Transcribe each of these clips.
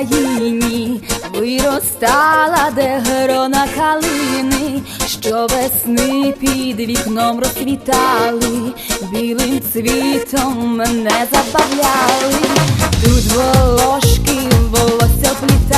Україні. Виростала, де грона калини, що весни під вікном розквітали, білим цвітом мене забавляли, тут волошки волосся плітала,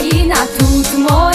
Україна тут моя.